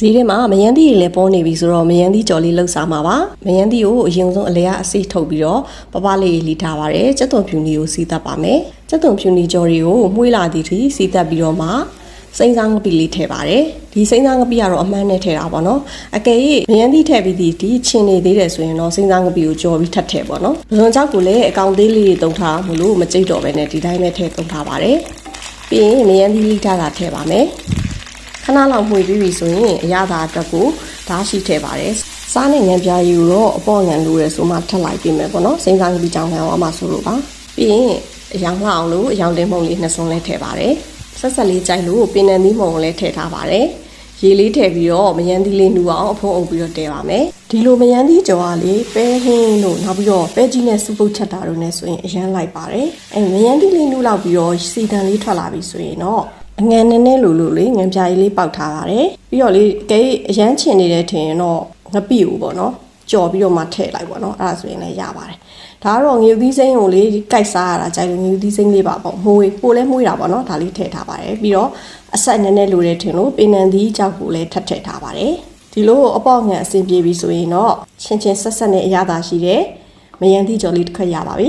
ဈေးထဲမှာမယန်းသီးတွေလည်းပေါ်နေပြီဆိုတော့မယန်းသီးကြော်လေးလှုပ်စားမှာပါမယန်းသီးကိုအရင်ဆုံးအလဲအစိထုတ်ပြီးတော့ပပလေးလီထားပါတယ်စက်သွန်ဖြူနီကိုစီးသက်ပါမယ်စက်သွန်ဖြူနီကြော်တွေကိုမှုေးလာသည့်ထိစီးသက်ပြီးတော့မှစိမ့်စားငပိလေးထည့်ပါတယ်ဒီစိမ့်စားငပိကတော့အမှန်နဲ့ထည့်တာပေါ့နော်အကယ်၍မယန်းသီးထည့်ပြီးဒီဒီချင်းနေသေးတယ်ဆိုရင်တော့စိမ့်စားငပိကိုကြော်ပြီးထပ်ထည့်ပေါ့နော်ဘွန်ချောက်ကိုလည်းအကောင်သေးလေးတွေတုံထားမလို့မကြိတ်တော့ပဲနဲ့ဒီတိုင်းပဲထည့်တုံထားပါတယ်ပြီးရင်မယန်းသီးလိထားတာထည့်ပါမယ် ခဏလောက်မှွေပြီးပြီဆိုရင်အရသာအတွက်ကိုဓာတ်ရှိထည့်ပါတယ်။စားနဲ့ငံပြားယူတော့အပေါ့ငံလိုရဲဆိုမှထပ်လိုက်ပြင်မယ်ပေါ့နော်။စိမ့်စားကပြီးကြောင်ခံအောင်မှဆိုလို့ပါ။ပြီးရင်အယောင်လှအောင်လို့အယောင်တင်းမုံလေးနှစ်စုံလေးထည့်ပါတယ်။ဆက်ဆက်လေးကြိုက်လို့ပင်နံသီးမုံကိုလည်းထည့်ထားပါတယ်။ရေလေးထည့်ပြီးတော့မယန်းသီးလေးနှူအောင်အဖုံးအုပ်ပြီးတော့တည်ပါမယ်။ဒီလိုမယန်းသီးကြော်ကလေပဲဟင်းလို့နောက်ပြီးတော့ပဲကြီးနဲ့စူပုတ်ချက်တာတို့နဲ့ဆိုရင်အရန်လိုက်ပါတယ်။အဲမယန်းသီးလေးနှူလောက်ပြီးတော့စီတန်လေးထွက်လာပြီဆိုရင်တော့ အငန်နဲ့နဲ့လိုလိုလေးငံပြားကြီးလေးပေါက်ထားပါတယ်ပြီးတော့လေကဲအရန်ချင်နေတဲ့ထင်ရင်တော့ငပိကိုပေါ့နော်ကြော်ပြီးတော့မှထည့်လိုက်ပေါ့နော်အဲ့ဒါဆိုရင်လည်းရပါတယ်ဒါကတော့ငရုတ်သီးစိမ်းကိုလေကြိုက်စားရတာကြိုက်လို့ငရုတ်သီးစိမ်းလေးပါပေါ့မှုေးပိုလဲမှုေးတာပေါ့နော်ဒါလေးထည့်ထားပါတယ်ပြီးတော့အဆက်နဲ့နဲ့လိုတဲ့ထင်လို့ပင်နံသီးကြောက်ကိုလည်းထပ်ထည့်ထားပါတယ်ဒီလိုအပေါ့ငံအဆင်ပြေပြီဆိုရင်တော့ချင်းချင်းဆက်ဆက်နဲ့အရသာရှိတဲ့မယန်းသီးကြော်လေးတစ်ခါရပါပြီ